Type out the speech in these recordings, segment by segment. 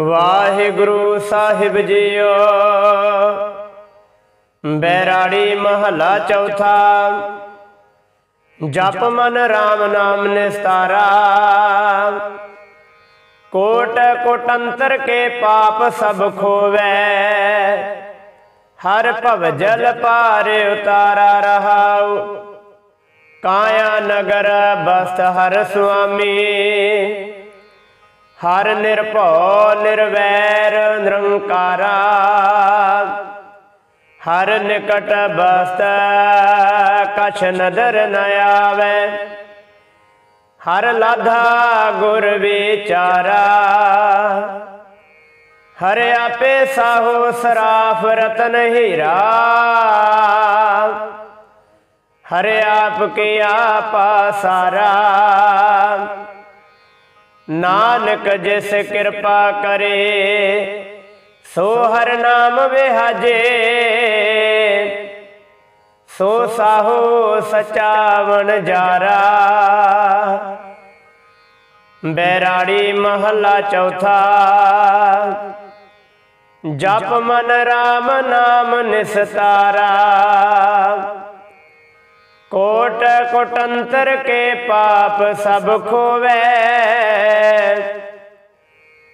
ਵਾਹਿਗੁਰੂ ਸਾਹਿਬ JIO. Bairari ਮਹਲਾ ਚੌਥਾ। ਜਪ ਮਨ RAM ਨਾਮ ਨਿਸਤਾਰਾ। ਕੋਟ ਕੋਟੰਤਰ ਕੇ ਪਾਪ ਸਭ ਖੋਵੈ। ਹਰ ਭਵ ਜਲ ਪਾਰ ਉਤਾਰਾ ਰਹਾਉ। ਕਾਇਆ ਨਗਰ ਬਸਤ ਹਰ ਸੁਆਮੀ। ਹਰ ਨਿਰਭਉ ਨਿਰਵੈਰ ਨਿਰੰਕਾਰਾ, ਹਰ ਨਿਕਟ ਬਸਤ ਕਛ ਨਦਰ ਨ ਆਵੇ, ਹਰ ਲਾਧਾ ਗੁਰ ਵਿਚਾਰਾ, ਹਰ ਆਪੇ ਸਾਹੋ ਸਰਾਫ ਰਤਨ ਹੀਰਾ, ਹਰ ਆਪ ਕੀ ਆਪਾ ਸਾਰਾ। ਨਾਨਕ ਜਿਸ ਕਿਰਪਾ ਕਰੇ, ਸੋ ਹਰ ਨਾਮ ਵਿਹਾਜੇ। ਸੋ ਸਾਹੋ ਸਚਾ ਵਣਜਾਰਾ ਬੈਰਾੜੀ ਮਹੱਲਾ ਚੌਥਾ। ਜਪ ਮਨ RAM ਨਾਮ ਨਿਸਤਾਰਾ। ਕੋਟ ਕੋਟੰਤਰ ਕੇ ਪਾਪ ਸਭ ਖੋਵੈ।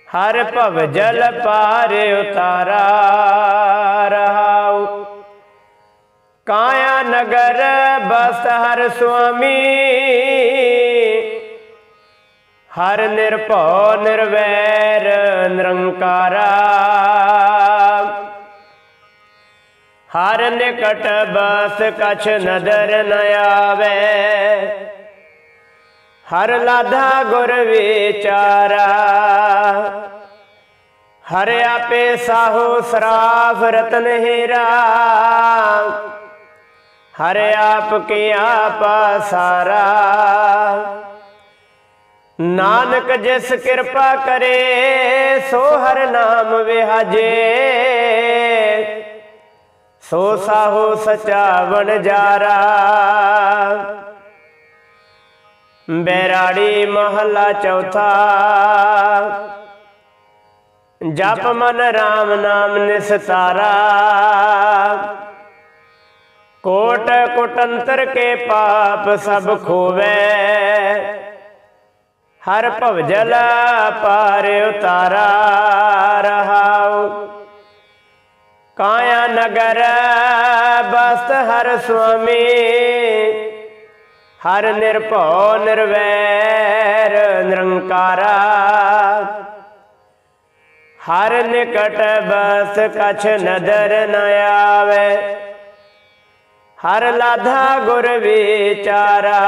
ਹਰ ਭਵ ਜਲ ਪਾਰ ਉਤਾਰਾ ਰਹਾਉ। ਕਾਇਆ ਨਗਰ ਬਸ ਹਰ ਸੁਆਮੀ। ਹਰ ਨਿਰਭਉ ਨਿਰਵੈਰ ਨਿਰੰਕਾਰਾ। ਨਿਕਟ ਬਸ ਕਛ ਨਦਰ ਨ ਆਵੇ। ਹਰ ਲਾਧਾ ਗੁਰ ਵਿਚਾਰਾ। ਹਰ ਆਪੇ ਸਾਹੋ ਸਰਾਫ ਰਤਨ ਹੀਰਾ। ਹਰ ਆਪ ਕੀ ਆਪਾ ਸਾਰਾ। ਨਾਨਕ ਜਿਸ ਕਿਰਪਾ ਕਰੇ, ਸੋ ਹਰ ਨਾਮ ਵਿਹਾਜੇ। ਸੋ ਸਾਹੋ ਸਚਾ ਵਣਜਾਰਾ। ਬੈਰਾੜੀ ਮਹੱਲਾ ਚੌਥਾ। ਜਪ ਮਨ RAM ਨਾਮ ਨਿਸਤਾਰਾ ਕੋਟ ਕੋਟੰਤਰ ਕੇ ਪਾਪ ਸਭ ਖੋਵੈ। ਹਰ ਭਵ ਜਲ ਪਾਰ ਉਤਾਰਾ ਰਹਾਉ। ਕਾਇਆ ਨਗਰ ਬਸਤ ਹਰ ਸੁਆਮੀ, ਹਰ ਨਿਰਭਉ ਨਿਰਵੈਰ ਨਿਰੰਕਾਰਾ। ਹਰ ਨਿਕਟ ਬਸ ਕਛ ਨਦਰ ਨ ਆਵੇ, ਹਰ ਲਾਧਾ ਗੁਰ ਵਿਚਾਰਾ।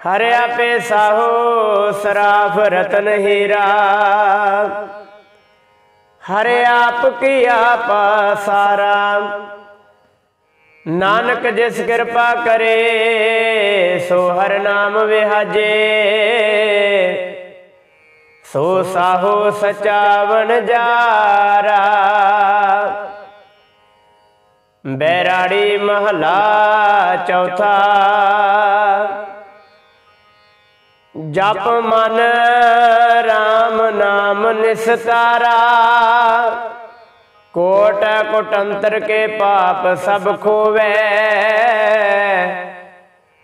ਹਰ ਆਪੇ ਸਾਹੋ ਸਰਾਫ ਰਤਨ ਹੀਰਾ। ਹਰ ਆਪ ਕੀ ਆਪਾ ਸਾਰਾ। ਨਾਨਕ ਜਿਸ ਕਿਰਪਾ ਕਰੇ, ਸੋ ਹਰ ਨਾਮ ਵਿਹਾਜੇ। ਸੋ ਸਾਹੋ ਸਚਾ ਵਣਜਾਰਾ ਬੈਰਾੜੀ ਮਹਲਾ ਚੌਥਾ। ਜਪ ਮਨ RAM ਨਾਮ ਨਿਸਤਾਰਾ। ਕੋਟ ਕੋਟੰਤਰ ਕੇ ਪਾਪ ਸਭ ਖੋਵੈ।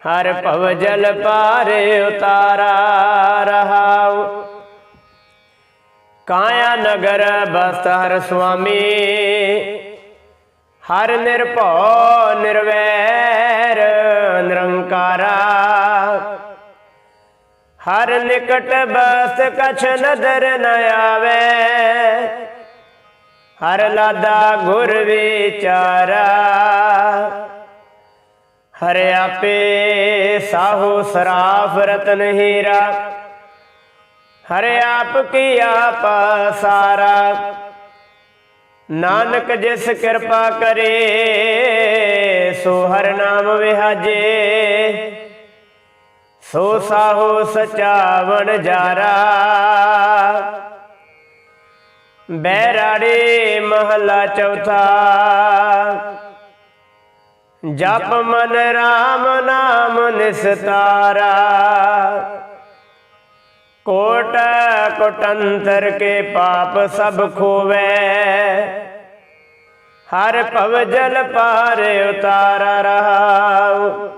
ਹਰ ਭਵ ਜਲ ਪਾਰ ਉਤਾਰਾ ਰਹਾਉ। ਕਾਇਆ ਨਗਰ ਬਸਤ ਹਰ ਸੁਆਮੀ। ਹਰ ਨਿਰਭਉ ਨਿਰਵੈਰ ਨਿਰੰਕਾਰਾ। ਹਰ ਨਿਕਟ ਬਸ ਕਛ ਨਦਰ ਨ ਆਵੇ। ਹਰ ਲਾਦਾ ਗੁਰ ਵਿਚਾਰਾ। ਹਰ ਆਪੇ ਸਾਹੋ ਸਰਾਫ ਰਤਨ ਹੀਰਾ। ਹਰ ਆਪ ਕੀ ਆਪਾ ਸਾਰਾ। ਨਾਨਕ ਜਿਸ ਕਿਰਪਾ ਕਰੇ, ਸੋ ਹਰ ਨਾਮ ਵਿਹਾਜੇ। ਸੋ ਸਾਹੋ ਸਚਾ ਵਣਜਾਰਾ ਬੈਰਾੜੇ ਮਹਲਾ ਚੌਥਾ। ਜਪ ਮਨ RAM ਨਾਮ ਨਿਸਤਾਰਾ। ਕੋਟ ਕੋਟੰਤਰ ਕੇ ਪਾਪ ਸਭ ਖੋਵੇ। ਹਰ ਭਵ ਜਲ ਪਾਰ ਉਤਾਰਾ ਰਹਾਉ।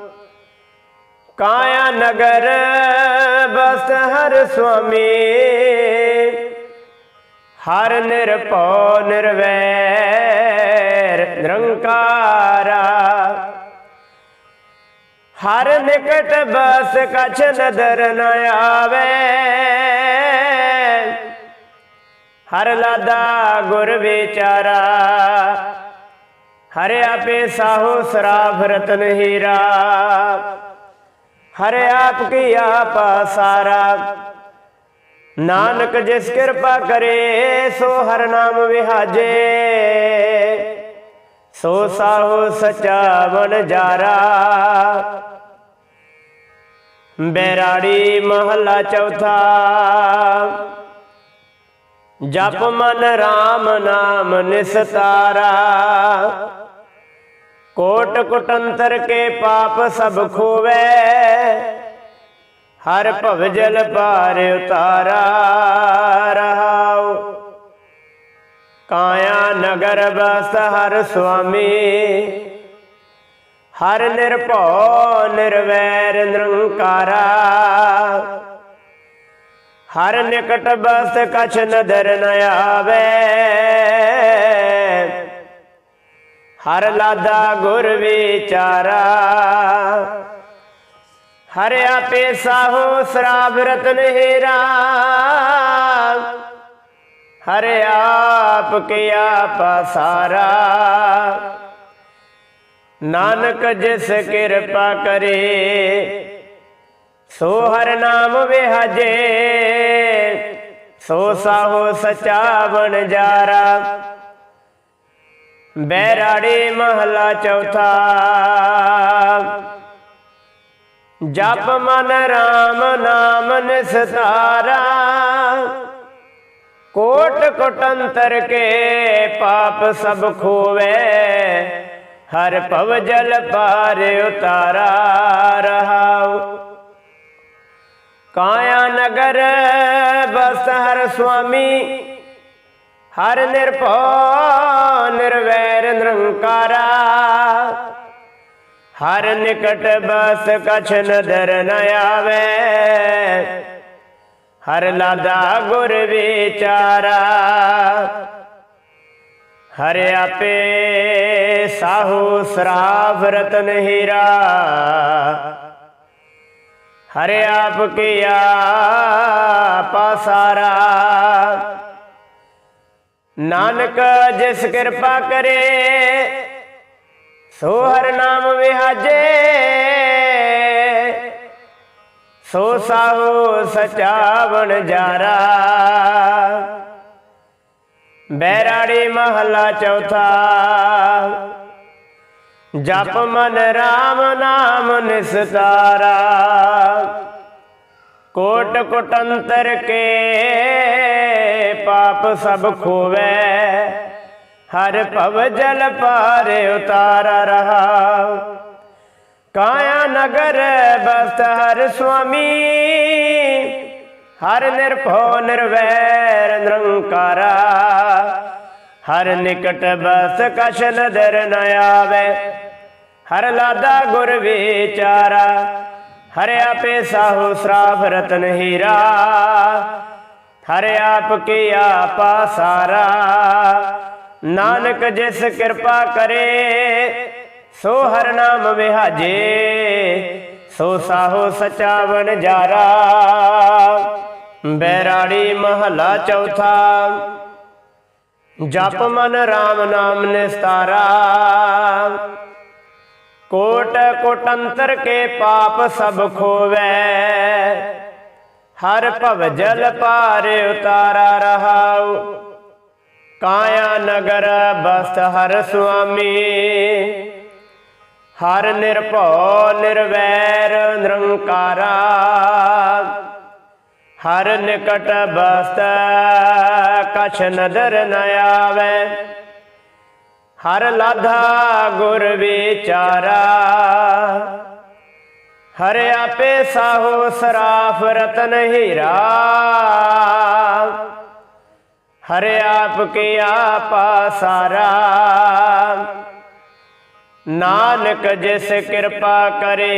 ਕਾਇਆ ਨਗਰ, ਬਸ ਹਰ ਸੁਆਮੀ। ਹਰ ਨਿਰਭਉ ਨਿਰਵੈਰ, ਨਿਰੰਕਾਰਾ। ਹਰ ਨਿਕਟ ਬਸ ਕਛ ਨਦਰ ਨ ਆਵੇ। ਹਰ ਲਾਦਾ ਗੁਰ ਵਿਚਾਰਾ। ਹਰ ਆਪੇ ਸਾਹੋ ਸਰਾਫ ਰਤਨ ਹੀਰਾ। ਹਰ ਆਪ ਕੀ ਆਪਾ ਸਾਰਾ। ਨਾਨਕ ਜਿਸ ਕਿਰਪਾ ਕਰੇ, ਸੋ ਹਰ ਨਾਮ ਵਿਹਾਜੇ। ਸੋ ਸਾਹੋ ਸਚਾ ਬਨ ਜਾਰਾ। ਬੈਰਾੜੀ ਮਹੱਲਾ ਚੌਥਾ। ਜਪ ਮਨ RAM ਨਾਮ ਨਿਸਤਾਰਾ। ਕੋਟ ਕੁਟੰਤਰ ਕੇ ਪਾਪ ਸਭ ਖੋਵੇ। ਹਰ ਭਵ ਜਲ ਪਾਰ ਉਤਾਰਾ ਰਹਾਉ। ਕਾਇਆ ਨਗਰ ਬਸ ਹਰ ਸੁਆਮੀ। ਹਰ ਨਿਰਭਉ ਨਿਰਵੈਰ ਨਿਰੰਕਾਰਾ। ਹਰ ਨਿਕਟ ਬਸ ਕਛ ਨਦਰ ਨ ਆਵੇ। ਹਰ ਲਾਦਾ ਗੁਰ ਵਿਚਾਰਾ। ਹਰ ਆਪੇ ਸਾਹੋ ਸਰਾਬ ਰਤਨ ਹੀਰਾ। ਹਰ ਆਪ ਕੇ ਆਪਾ ਸਾਰਾ। ਨਾਨਕ ਜਿਸ ਕਿਰਪਾ ਕਰੇ, ਸੋ ਹਰ ਨਾਮ ਵਿਹਾਜੇ, ਸੋ ਸਾਹੋ ਸਚਾ ਬਣ ਜਾਰਾ। ਬੈਰਾੜੇ ਮਹਲਾ ਚੌਥਾ। ਜਪ ਮਨ RAM ਨਾਮ ਨਿਸਤਾਰਾ। ਕੋਟ ਕੋਟੰਤਰ ਕੇ ਪਾਪ ਸਭ ਖੋਵੇ। ਹਰ ਭਵ ਜਲ ਪਾਰ ਉਤਾਰਾ ਰਹਾਉ। ਕਾਇਆ ਨਗਰ ਬਸ ਹਰ ਸੁਆਮੀ। ਹਰ ਨਿਰਭਉ, ਨਿਰਵੈਰ, ਨਿਰੰਕਾਰਾ। ਹਰ ਨਿਕਟ ਬਸ ਕਛ ਨਦਰ ਨ ਆਵੇ। ਹਰ ਲਾਦਾ ਗੁਰ ਵਿਚਾਰਾ। ਹਰ ਆਪੇ ਸਾਹੂ ਸ਼ਰਾਵ ਰਤਨ ਹੀਰਾ। ਹਰ ਆਪ ਕੀਆ ਪਾਸਾਰਾ ਨਾਨਕ ਜਿਸ ਕਿਰਪਾ ਕਰੇ, ਸੋ ਹਰ ਨਾਮ ਵਿਹਾਜੇ। ਸੋ ਸਾਹੋ ਸਚਾਵਣ ਜਾਰਾ। ਬੈਰਾੜੀ ਮਹੱਲਾ ਚੌਥਾ। ਜਪ ਮਨ RAM ਨਾਮ ਨਿਸਤਾਰਾ। ਕੋਟ ਕੋਟੰਤਰ ਕੇ ਪਾਪ ਸਭ ਖੋਵੇ। ਹਰ ਭਵ ਜਲ ਪਾਰ ਉਤਾਰਾ ਰਹਾ। ਕਾਇਆ ਨਗਰ ਬਸਤ ਹਰ ਸੁਆਮੀ, ਹਰ ਨਿਰਭਉ ਨਿਰਵੈਰ ਨਿਰੰਕਾਰਾ। ਹਰ ਨਿਕਟ ਬਸ ਕਛ ਦਰ ਨ ਆਵੇ। ਹਰ ਲਾਦਾ ਗੁਰ ਵਿਚਾਰਾ। ਹਰ ਆਪੇ ਸਾਹੂ ਸਰਾਫ ਰਤਨ ਹੀਰਾ, ਹਰ ਆਪ ਕੇ ਆਪਾ ਸਾਰਾ। ਨਾਨਕ ਜਿਸ ਕਿਰਪਾ ਕਰੇ, ਸੋ ਹਰ ਨਾਮ ਵਿਹਾਜੇ, ਸੋ ਸਾਹੋ ਸਚਾ ਬਨ ਜਾਰਾ। ਬੈਰਾੜੀ ਮਹਲਾ ਚੌਥਾ, ਜਪ ਮਨ RAM ਨਾਮ ਨਿਸਤਾਰਾ। ਕੋਟ ਕੋਟੰਤਰ ਕੇ ਪਾਪ ਸਭ ਖੋਵੇ। ਹਰ ਭਵ ਜਲ ਪਾਰ ਉਤਾਰਾ ਰਹਾਉ। ਕਾਇਆ ਨਗਰ ਬਸਤ ਹਰ ਸੁਆਮੀ। ਹਰ ਨਿਰਭਉ ਨਿਰਵੈਰ ਨਿਰੰਕਾਰਾ। ਹਰ ਨਿਕਟ ਬਸਤ ਕਛ ਨਦਰ ਨ ਆਵੇ। ਹਰ ਲਾਧਾ ਗੁਰ ਵਿਚਾਰਾ। ਹਰ ਆਪੇ ਸਾਹੋ ਸਰਾਫ ਰਤਨ ਹੀਰਾ। ਹਰ ਆਪ ਕੇ ਆਪਾ ਸਾਰਾ। ਨਾਨਕ ਜਿਸ ਕਿਰਪਾ ਕਰੇ,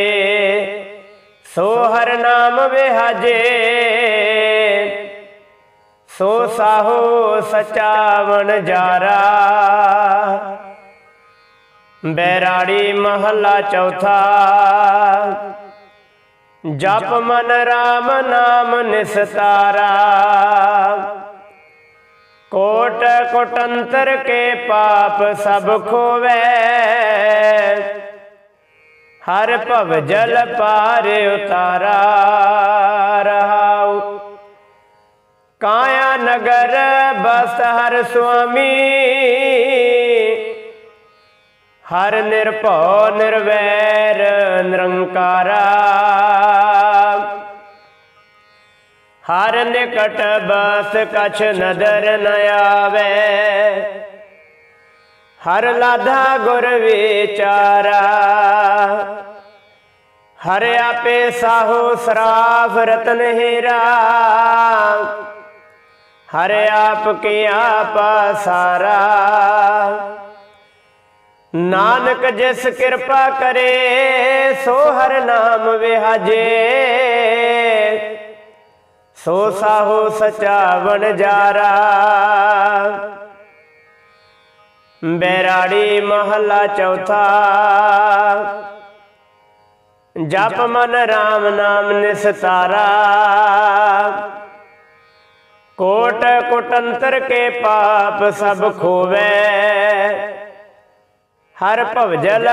ਸੋ ਹਰ ਨਾਮ ਵਿਹਾਜੇ। ਸੋ ਸਾਹੋ ਸਚਾ ਵਣਜਾਰਾ ਬੈਰਾੜੀ ਮਹੱਲਾ ਚੌਥਾ। ਜਪ ਮਨ ਰਾਮ ਨਾਮ ਨਿਸਤਾਰਾ। ਕੋਟ ਕੋਟੰਤਰ ਕੇ ਪਾਪ ਸਭ ਖੋਵੇ। ਹਰ ਭਵ ਜਲ ਪਾਰ ਉਤਾਰਾ। ਰਹਾਉ ਕਾਇਆ ਨਗਰ ਬਸ ਹਰ ਸੁਆਮੀ ਹਰ ਨਿਰਭਉ ਨਿਰਵੈਰ ਨਿਰੰਕਾਰਾ ਹਰ ਨਿਕਟ ਬਸ ਕਛ ਨਦਰ ਨ ਆਵੇ ਹਰ ਲਾਧਾ ਗੁਰ ਵਿਚਾਰਾ ਹਰ ਆਪੇ ਸਾਹੋ ਸਰਾਫ ਰਤਨ ਹੀਰਾ ਹਰ ਆਪ ਕੇ ਆਪਾ ਸਾਰਾ। ਨਾਨਕ ਜਿਸ ਕਿਰਪਾ ਕਰੇ, ਸੋ ਹਰ ਨਾਮ ਵਿਹਾਜੇ। ਸੋ ਸਾਹੋ ਸਚਾ ਵਣਜਾਰਾ ਬੈਰਾੜੀ ਮਹੱਲਾ ਚੌਥਾ। ਜਪ ਮਨ RAM ਨਾਮ ਨਿਸਤਾਰਾ। ਕੋਟ ਕੋਟੰਤਰ ਕੇ ਪਾਪ ਸਭ ਖੋਵੇ। ਹਰ ਭਵਜਲ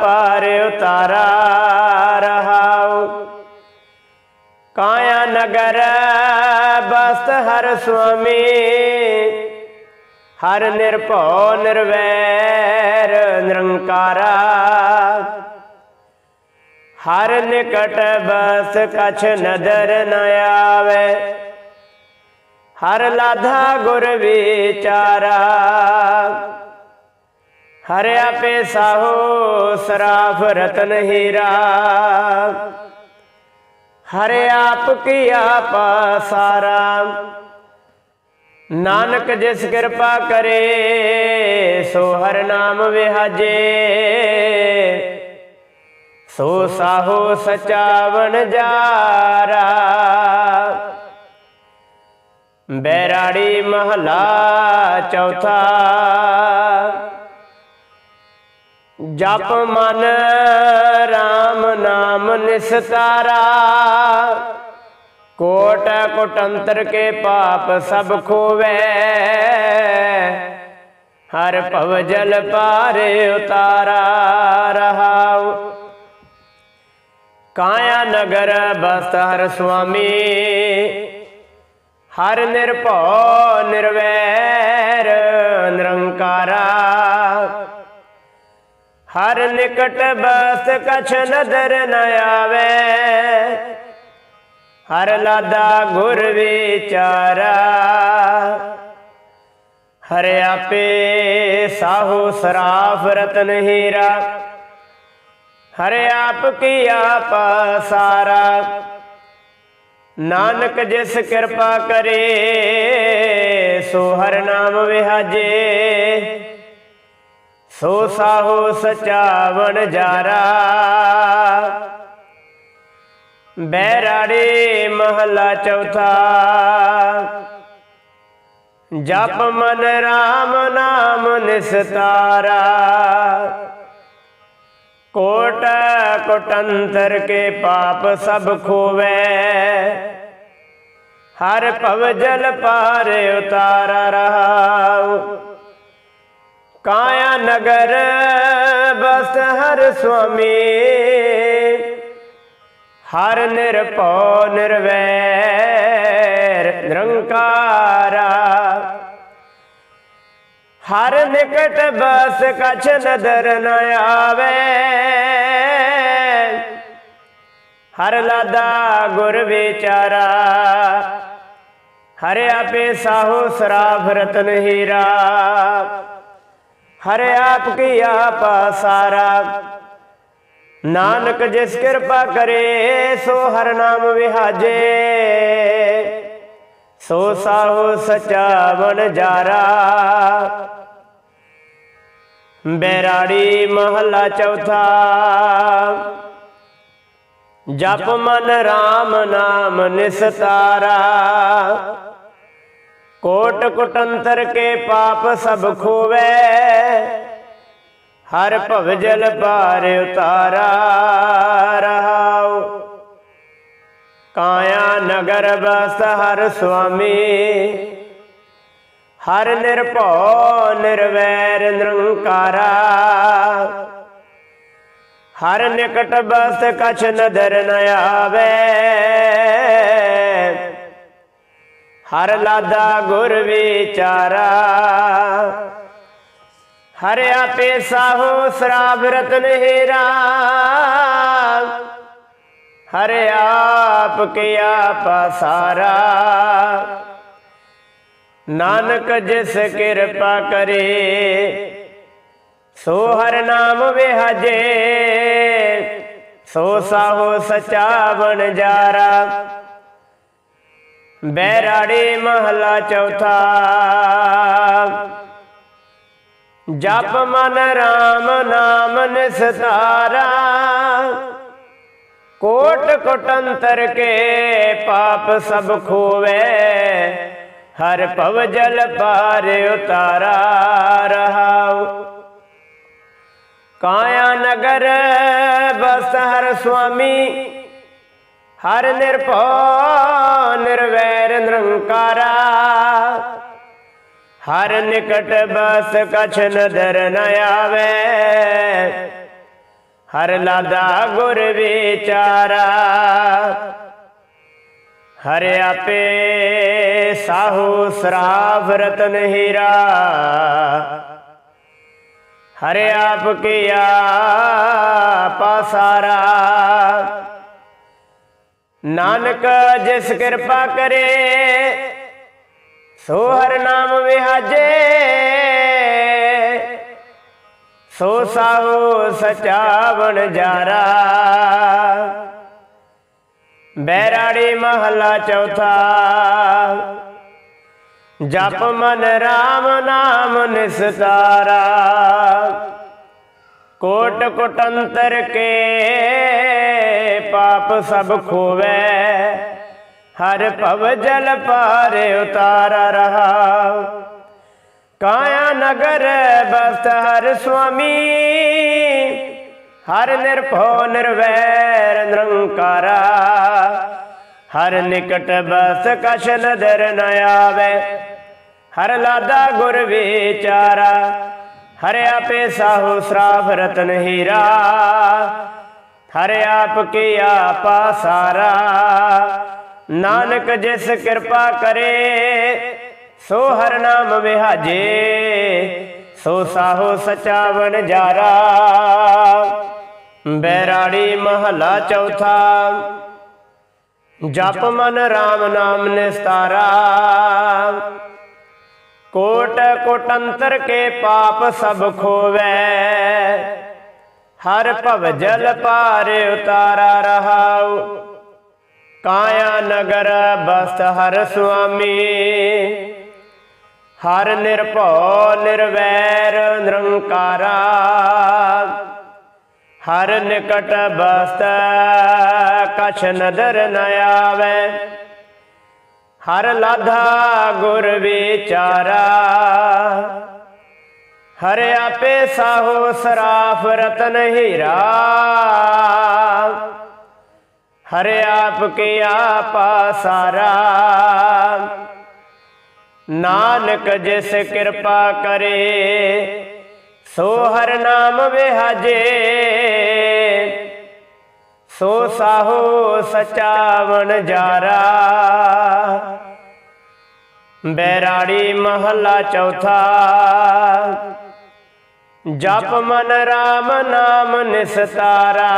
ਪਾਰ ਉਤਾਰਾ ਰਹਾਉ। ਕਾਇਆ ਨਗਰ ਬਸਤ ਹਰ ਸੁਆਮੀ, ਹਰ ਨਿਰਭਉ ਨਿਰਵੈਰ ਨਿਰੰਕਾਰਾ। ਹਰ ਨਿਕਟ ਬਸ ਕਛ ਨਦਰ ਨ ਆਵੇ। ਹਰ ਲਾਧਾ ਗੁਰ ਵਿਚਾਰਾ। ਹਰ ਆਪੇ ਸਾਹੋ ਸਰਾਫ ਰਤਨ ਹੀਰਾ। ਹਰ ਆਪ ਕੀ ਆਪਾ ਸਾਰਾ। ਨਾਨਕ ਜਿਸ ਕਿਰਪਾ ਕਰੇ, ਸੋ ਹਰ ਨਾਮ ਵਿਹਾਜੇ। ਸੋ ਸਾਹੋ ਸਚਾਵਨ ਵਣਜਾਰਾ ਬੈਰਾੜੀ ਮਹਲਾ ਚੌਥਾ। ਜਪ ਮਨ RAM ਨਾਮ ਨਿਸਤਾਰਾ। ਕੋਟ ਕੋਟੰਤਰ ਕੇ ਪਾਪ ਸਭ ਖੋਵੇ। ਹਰ ਭਵ ਜਲ ਪਾਰੇ ਉਤਾਰਾ ਰਹਾਉ। ਕਾਇਆ ਨਗਰ ਬਸਤ ਹਰ ਸੁਆਮੀ। ਹਰ ਨਿਰਭਉ, ਨਿਰਵੈਰ, ਨਿਰੰਕਾਰਾ। ਹਰ ਨਿਕਟ ਬਸ ਕਛ ਨਦਰ ਨ ਆਵੇ। ਹਰ ਲਾਦਾ ਗੁਰ ਵਿਚਾਰਾ। ਹਰ ਆਪੇ ਸਾਹੋ ਸਰਾਫ ਰਤਨ ਹੀਰਾ। ਹਰ ਆਪ ਕੀ ਆਪਾ ਸਾਰਾ। ਨਾਨਕ ਜਿਸ ਕਿਰਪਾ ਕਰੇ, ਸੋ ਹਰ ਨਾਮ ਵਿਹਾਜੇ। ਸੋ ਸਾਹੋ ਸਚਾ ਵਣਜਾਰਾ ਬੈਰਾੜੇ ਮਹੱਲਾ ਚੌਥਾ। ਜਪ ਮਨ RAM ਨਾਮ ਨਿਸਤਾਰਾ। ਕੋਟ ਕੋਟੰਤਰ ਕੇ ਪਾਪ ਸਭ ਖੋਵੇ। ਹਰ ਭਵ ਜਲ ਪਾਰ ਉਤਾਰ ਰਹਾਉ। ਕਾਇਆ ਨਗਰ ਬਸ ਹਰ ਸੁਆਮੀ। ਹਰ ਨਿਰਭਉ ਨਿਰਵੈਰ ਨਿਰੰਕਾਰਾ ਹਰ ਨਿਕਟ ਬਸ ਕਛ ਨਦਰ ਨ ਆਵੇ। ਹਰ ਲਾਦਾ ਗੁਰ ਵਿਚਾਰਾ, ਹਰ ਆਪੇ ਸਾਹੋ ਸਰਾਫ ਰਤਨ ਹੀਰਾ। ਹਰ ਆਪ ਕੀ ਆਪਾ ਸਾਰਾ, ਨਾਨਕ ਜਿਸ ਕਿਰਪਾ ਕਰੇ, ਸੋ ਹਰ ਨਾਮ ਵਿਹਾਜੇ। ਸੋ ਸਾਹੋ ਸਚਾ ਬਨ ਜਾਰਾ ਬੈਰਾੜੀ ਮਹੱਲਾ ਚੌਥਾ। ਜਪ ਮਨ RAM ਨਾਮ ਨਿਸਤਾਰਾ ਕੋਟ ਕੁਟੰਤਰ ਕੇ ਪਾਪ ਸਭ ਖੋਵੇ। ਹਰ ਭਵਜਲ ਪਾਰ ਉਤਾਰਾ। ਰਹਾਉ। ਕਾਇਆ ਨਗਰ ਬਸ ਹਰ ਸੁਆਮੀ। ਹਰ ਨਿਰਭਉ ਨਿਰਵੈਰ ਨਿਰੰਕਾਰਾ। ਹਰ ਨਿਕਟ ਬਸ ਕਛ ਨਦਰ ਨ ਆਵੇ। ਹਰ ਲਾਦਾ ਗੁਰ ਵਿਚਾਰਾ। ਹਰ ਆਪੇ ਸਾਹੋ ਸਰਾਬ ਰਤਨ ਹੀਰਾ। ਹਰ ਆਪ ਕਿਆ ਪਸਾਰਾ ਨਾਨਕ ਜਿਸ ਕਿਰਪਾ ਕਰੇ, ਸੋ ਹਰ ਨਾਮ ਵਿਹਜੇ, ਸੋ ਸਾਹੋ ਸਚਾ ਬਣ ਜਾਰਾ। ਬੈਰਾੜੇ ਮਹਲਾ ਚੌਥਾ, ਜਪ ਮਨ RAM ਨਾਮ ਨਿਸਤਾਰਾ। ਕੋਟ ਕੋਟੰਤਰ ਕੇ ਪਾਪ ਸਭ ਖੋਵੇ ਹਰ ਭਵ ਜਲ ਪਾਰ ਉਤਾਰਾ ਰਹਾਉ। ਕਾਇਆ ਨਗਰ ਬਸ ਹਰ ਸੁਆਮੀ, ਹਰ ਨਿਰਭਉ ਨਿਰਵੈਰ ਨਿਰੰਕਾਰਾ। ਹਰ ਨਿਕਟ ਬਸ ਕਛ ਨਦਰ ਨ ਆਵੇ, ਹਰ ਲਾਦਾ ਗੁਰ ਵਿਚਾਰਾ। ਹਰ ਆਪੇ ਸਾਹੂ ਸਰਾਫ ਰਤਨ ਹੀਰਾ। ਹਰ ਆਪ ਕੀਆ ਪਾਸਾਰਾ ਨਾਨਕ ਜਿਸ ਕਿਰਪਾ ਕਰੇ, ਸੋ ਹਰ ਨਾਮ ਵਿਹਾਜੇ। ਸੋ ਸਾਹੋ ਸਚਾ ਬਣ ਜਾਰਾ। ਬੈਰਾੜੀ ਮਹੱਲਾ ਚੌਥਾ। ਜਪ ਮਨ RAM ਨਾਮ ਨਿਸਤਾਰਾ। ਕੋਟ ਕੋਟੰਤਰ ਕੇ ਪਾਪ ਸਭ ਖੋਵੇ। ਹਰ ਭਵ ਜਲ ਪਾਰ ਉਤਾਰਾ ਰਹਾ। ਕਾਇਆ ਨਗਰ ਬਸਤ ਹਰ ਸੁਆਮੀ। ਹਰ ਨਿਰਭਉ ਨਿਰਵੈਰ ਨਿਰੰਕਾਰਾ ਹਰ ਨਿਕਟ ਬਸ ਕਛ ਨਦਰ ਨ ਆਵੇ। ਹਰ ਲਾਦਾ ਗੁਰ ਵਿਚਾਰਾ। ਹਰ ਆਪੇ ਸਾਹੂ ਸਰਾਫ ਰਤਨ ਹੀਰਾ। ਹਰ ਆਪ ਕੀ ਆਪਾ ਸਾਰਾ। ਨਾਨਕ ਜਿਸ ਕਿਰਪਾ ਕਰੇ, ਸੋ ਹਰ ਨਾਮ ਵਿਹਾਜੇ। ਸੋ ਸਾਹੋ ਸਚਾਵਨ ਜਾਰਾ। ਬੈਰਾੜੀ ਮਹਲਾ ਚੌਥਾ। ਜਪ ਮਨ RAM ਨਾਮ ਨਿਸਤਾਰਾ। ਕੋਟ ਕੋਟੰਤਰ ਕੇ ਪਾਪ ਸਭ ਖੋਵੇ। ਹਰ ਭਵ ਜਲ ਪਾਰ ਉਤਾਰਾ ਰਹਾਉ। ਕਾਇਆ ਨਗਰ ਬਸਤ ਹਰ ਸੁਆਮੀ। ਹਰ ਨਿਰਭਉ ਨਿਰਵੈਰ ਨਿਰੰਕਾਰਾ। ਹਰ ਨਿਕਟ ਬਸਤ, ਕਛ ਨਦਰ ਨ ਆਵੇ। ਹਰ ਲਾਧਾ ਗੁਰ ਵਿਚਾਰਾ, ਹਰ ਆਪੇ ਸਾਹੋ ਸਰਾਫ ਰਤਨ ਹੀਰਾ। ਹਰ ਆਪ ਕੇ ਆਪਾ ਸਾਰਾ। ਨਾਨਕ ਜਿਸ ਕਿਰਪਾ ਕਰੇ ਸੋ ਹਰ ਨਾਮ ਵਿਹਾਜੇ। ਸੋ ਸਾਹੋ ਸਚਾਵਣ ਜਾਰਾ। ਬੈਰਾੜੀ ਮਹੱਲਾ ਚੌਥਾ। ਜਪ ਮਨ RAM ਨਾਮ ਨਿਸਤਾਰਾ।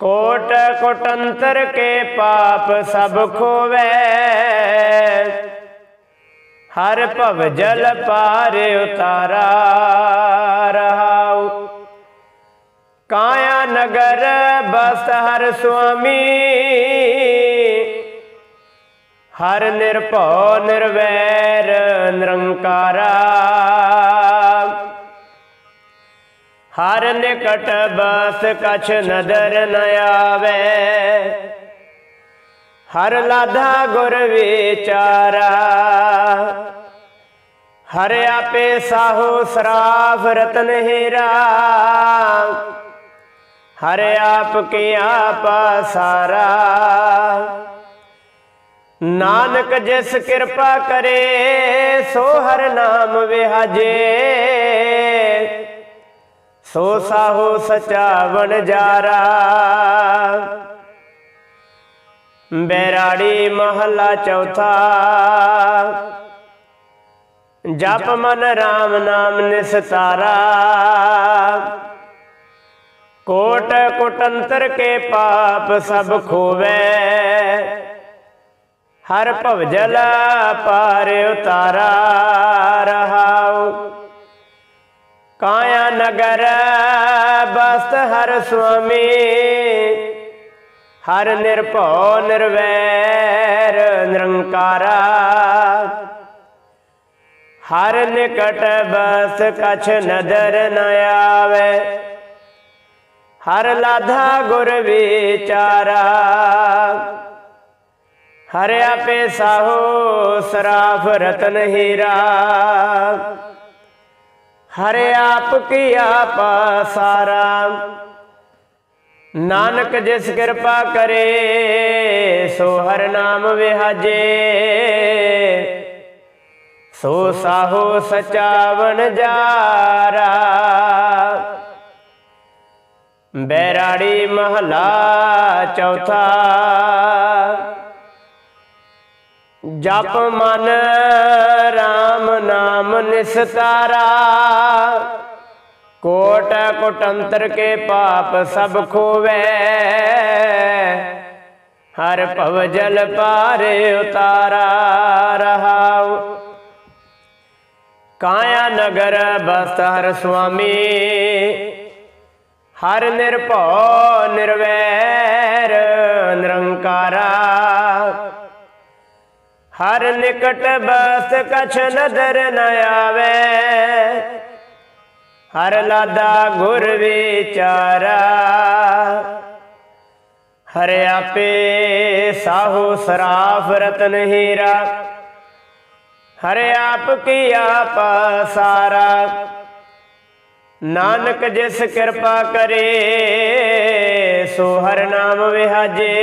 ਕੋਟ ਕੋਟੰਤਰ ਕੇ ਪਾਪ ਸਭ ਖੋਵੇ। ਹਰ ਭਵ ਜਲ ਪਾਰ ਉਤਾਰਾ, ਰਹਾਉ। ਕਾਇਆ ਨਗਰ ਬਸ ਹਰ ਸੁਆਮੀ, ਹਰ ਨਿਰਭਉ ਨਿਰਵੈਰ ਨਿਰੰਕਾਰਾ। ਹਰ ਨਿਕਟ ਬਸ ਕਛ ਨਦਰ ਨ ਆਵੇ ਹਰ ਲਾਧਾ ਗੁਰ ਵਿਚਾਰਾ। ਹਰ ਆਪੇ ਸਾਹੋ ਸਰਾਫ ਰਤਨ ਹੀਰਾ। ਹਰ ਆਪ ਕੇ ਆਪਾ ਸਾਰਾ। ਨਾਨਕ ਜਿਸ ਕਿਰਪਾ ਕਰੇ, ਸੋ ਹਰ ਨਾਮ ਵਿਹਾਜੇ। ਸੋ ਸਾਹੋ ਸਚਾ ਬਣ ਜਾਰਾ। ਬੈਰਾੜੀ ਮਹੱਲਾ ਚੌਥਾ। ਜਪ ਮਨ RAM ਨਾਮ ਨਿਸਤਾਰਾ ਕੋਟ ਕੁਟੰਤਰ ਕੇ ਪਾਪ ਸਭ ਖੋਵੇ। ਹਰ ਭਵਜਲ ਪਾਰ ਉਤਾਰਾ ਰਹਾਉ। ਕਾਇਆ ਨਗਰ ਬਸਤ ਹਰ ਸੁਆਮੀ। ਹਰ ਨਿਰਭਉ ਨਿਰਵੈਰ ਨਿਰੰਕਾਰਾ। ਹਰ ਨਿਕਟ ਬਸ ਕਛ ਨਦਰ ਨ ਆਵੇ। ਹਰ ਲਾਧਾ ਗੁਰ ਵਿਚਾਰਾ। ਹਰ ਆਪੇ ਸਾਹੋ ਸਰਾਫ ਰਤਨ ਹੀਰਾ। ਹਰ ਆਪ ਕੀ ਆਪਾ ਸਾਰਾ। ਨਾਨਕ ਜਿਸ ਕਿਰਪਾ ਕਰੇ, ਸੋ ਹਰ ਨਾਮ ਵਿਹਾਜੇ। ਸੋ ਸਾਹੋ ਸਚਾਵਨ ਬਣ ਜਾਰਾ। ਬੈਰਾੜੀ ਮਹਲਾ ਚੌਥਾ। ਜਪ ਮਨ RAM ਨਾਮ ਨਿਸਤਾਰਾ। ਕੋਟ ਕੁਟੰਤਰ ਕੇ ਪਾਪ ਸਭ ਖੋਵੇ। ਹਰ ਭਵ ਜਲ ਪਾਰੇ ਉਤਾਰਾ ਰਹਾਉ। ਕਾਇਆ ਨਗਰ ਬਸਤ ਹਰ ਸੁਆਮੀ। ਹਰ ਨਿਰਭਉ ਨਿਰਵੈਰ ਨਿਰੰਕਾਰਾ। ਹਰ ਨਿਕਟ ਬਸ ਕਛ ਨਦਰ ਨ ਆਵੇ। ਹਰ ਲਾਦਾ ਗੁਰ ਵਿਚਾਰਾ। ਹਰ ਆਪੇ ਸਾਹੋ ਸਰਾਫ ਰਤਨ ਹੀਰਾ। ਹਰ ਆਪ ਕੀ ਆਪਾ ਸਾਰਾ। ਨਾਨਕ ਜਿਸ ਕਿਰਪਾ ਕਰੇ, ਸੋ ਹਰ ਨਾਮ ਵਿਹਾਜੇ।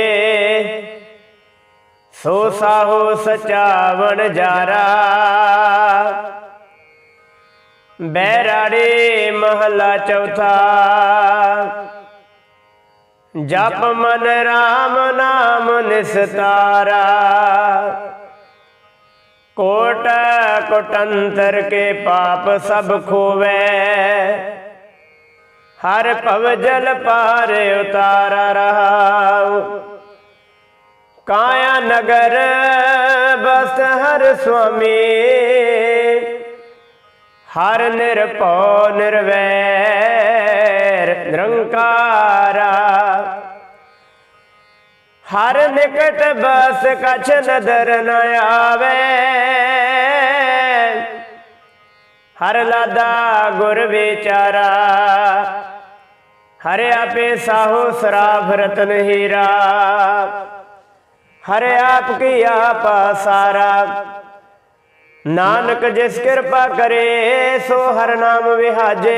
ਸੋ ਸਾਹੋ ਸਚਾ ਬਣ ਜਾਰਾ। ਬੈਰਾੜੇ ਮਹਲਾ ਚੌਥਾ। ਜਪ ਮਨ RAM ਨਾਮ ਨਿਸਤਾਰਾ। ਕੋਟ ਕੋਟੰਤਰ ਕੇ ਪਾਪ ਸਭ ਖੋਵੇ। ਹਰ ਭਵ ਜਲ ਪਾਰ ਉਤਾਰਾ ਰਹਾਉ। ਕਾਇਆ ਨਗਰ ਬਸ ਹਰ ਸੁਆਮੀ। ਹਰ ਨਿਰਭਉ ਨਿਰਵੈਰ, ਨਿਰੰਕਾਰਾ। ਹਰ ਨਿਕਟ ਬਸ ਕਛ ਨਦਰ ਨ ਆਵੇ। ਹਰ ਲਾਦਾ ਗੁਰ ਵਿਚਾਰਾ। ਹਰ ਆਪੇ ਸਾਹੋ ਸਰਾਫ ਰਤਨ ਹੀਰਾ। ਹਰ ਆਪ ਕੀ ਆਪਾ ਸਾਰਾ। ਨਾਨਕ ਜਿਸ ਕਿਰਪਾ ਕਰੇ, ਸੋ ਹਰ ਨਾਮ ਵਿਹਾਜੇ।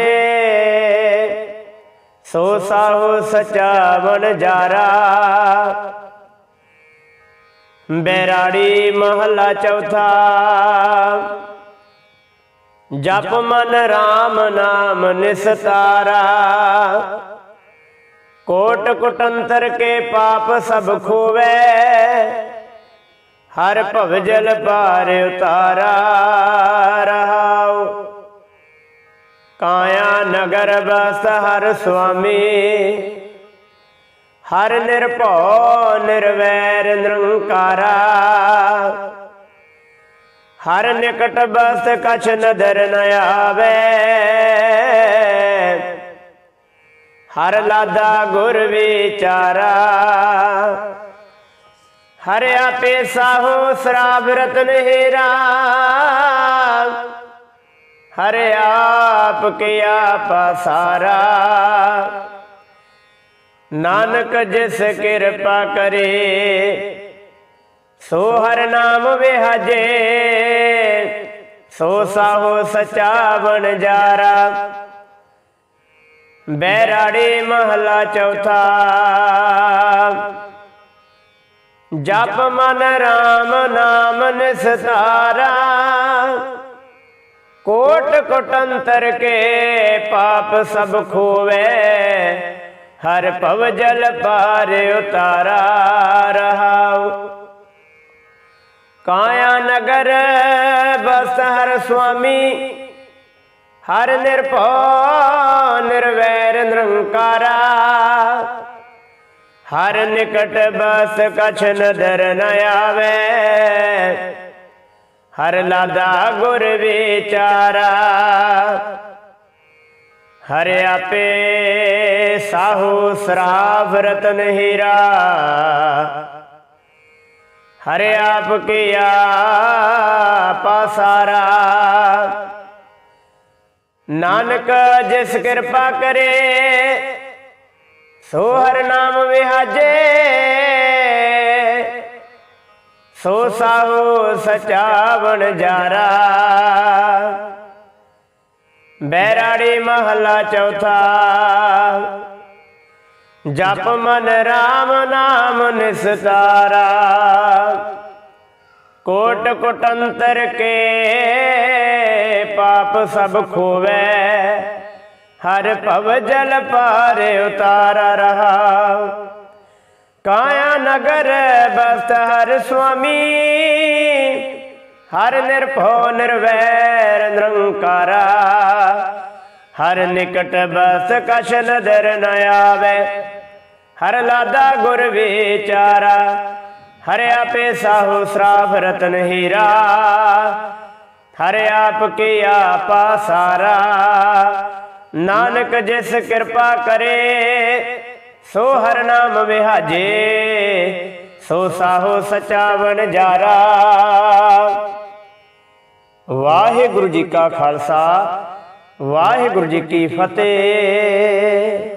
ਸੋ ਸਾਹੋ ਸਚਾ ਬਣ ਜਾਰਾ। ਬੈਰਾੜੀ ਮਹੱਲਾ ਚੌਥਾ। ਜਪ ਮਨ RAM ਨਾਮ ਨਿਸਤਾਰਾ। ਕੋਟ ਕੁਟੰਤਰ ਕੇ ਪਾਪ ਸਭ ਖੋਵੇ। ਹਰ ਭਵ ਜਲ ਪਾਰ ਉਤਾਰਾ, ਰਹਾਉ। ਕਾਇਆ ਨਗਰ ਬਸ ਹਰ ਸੁਆਮੀ। ਹਰ ਨਿਰਭਉ, ਨਿਰਵੈਰ, ਨਿਰੰਕਾਰਾ। ਹਰ ਨਿਕਟ ਬਸ ਕਛ ਨਦਰ ਨ ਆਵੇ। ਹਰ ਲਾਦਾ ਗੁਰ ਵਿਚਾਰਾ। ਹਰਿਆ ਆਪੇ ਸਾਹੋ ਸਰਾਬ ਰਤਨ ਹੀਰਾ। ਹਰ ਆਪ ਕੇ ਆਪ ਸਾਰਾ। ਨਾਨਕ ਜਿਸ ਕਿਰਪਾ ਕਰੇ, ਸੋ ਹਰ ਨਾਮ ਵਿਹਾਜੇ, ਸੋ ਸਾਹੋ ਸਚਾ ਬਣ ਜਾਰਾ। ਬੈਰਾੜੇ ਮਹਲਾ ਚੌਥਾ। ਜਪ ਮਨ ਰਾਮ ਨਾਮ ਨਿਸਤਾਰਾ। ਕੋਟ ਕੋਟੰਤਰ ਕੇ ਪਾਪ ਸਭ ਖੋਵੇ। ਹਰ ਭਵ ਜਲ ਪਾਰ ਉਤਾਰਾ ਰਹਾਉ। ਕਾਇਆ ਨਗਰ ਬਸ ਹਰ ਸੁਆਮੀ। ਹਰ ਨਿਰਭਉ ਨਿਰਵੈਰ ਨਿਰੰਕਾਰਾ। ਹਰ ਨਿਕਟ ਬਸ ਕਛ ਨਦਰ ਨ ਆਵੇ। ਹਰ ਲਾਦਾ ਗੁਰ ਵਿਚਾਰਾ। ਹਰ ਆਪੇ ਸਾਹੂ ਸਰਾਫ ਰਤਨ ਹੀਰਾ। ਹਰ ਆਪ ਕੀਆ ਪਾਸਾਰਾ ਨਾਨਕ ਜਿਸ ਕਿਰਪਾ ਕਰੇ ਸੋ ਹਰ ਨਾਮ ਵਿਹਾਜੇ। ਸੋ ਸਾਹੋ ਸਚਾਵਣ ਜਾਰਾ। ਬੈਰਾੜੀ ਮਹੱਲਾ ਚੌਥਾ। ਜਪ ਮਨ ਰਾਮ ਨਾਮ ਨਿਸਤਾਰਾ। ਕੋਟ ਕੋਟੰਤਰ ਕੇ ਪਾਪ ਸਭ ਖੋਵੇ। ਹਰ ਭਵ ਜਲ ਪਾਰ ਉਤਾਰਾ ਰਹਾ। ਕਾਇਆ ਨਗਰ ਬਸਤ ਹਰ ਸੁਆਮੀ, ਹਰ ਨਿਰਭਉ ਨਿਰਵੈਰ ਨਿਰੰਕਾਰਾ। ਹਰ ਨਿਕਟ ਬਸ ਕਛ ਨਦਰ ਨ ਆਵੇ, ਹਰ ਲਾਦਾ ਗੁਰ ਵਿਚਾਰਾ। ਹਰ ਆਪੇ ਸਾਹੂ ਸਰਾਫ ਰਤਨ ਹੀਰਾ, ਹਰ ਆਪ ਕੀ ਆਪਾ ਸਾਰਾ। ਨਾਨਕ ਜਿਸ ਕਿਰਪਾ ਕਰੇ, ਸੋ ਹਰ ਨਾਮ ਵਿਹਾਜੇ, ਸੋ ਸਾਹੋ ਸਚਾ ਬਣ ਜਾਰਾ। ਵਾਹਿਗੁਰੂ ਜੀ ਕਾ ਖਾਲਸਾ, ਵਾਹਿਗੁਰੂ ਜੀ ਕੀ ਫਤਿਹ।